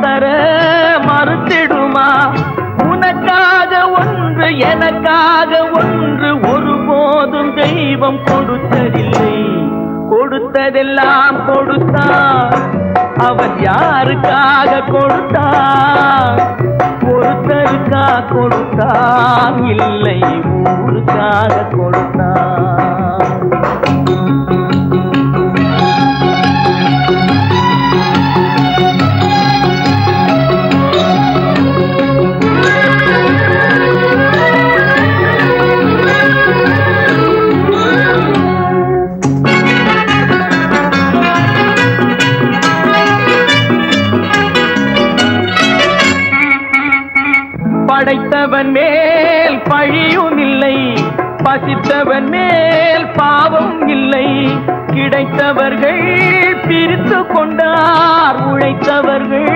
தர மறுத்திடுமா? உனக்காக ஒன்று எனக்காக ஒன்று ஒருபோதும் தெய்வம் கொடுத்ததில்லை. கொடுத்ததெல்லாம் கொடுத்தான் அவன் யாருக்காக கொடுத்தான் ஒருத்தருக்கா கொடுத்தான் இல்லை ஊருக்காக கொடுத்தான் படைத்தவன் மேல் பழியும் இல்லை. பசித்தவன் மேல் பாவம் இல்லை. கிடைத்தவர்கள் பிரித்து கொண்டார் உழைத்தவர்கள்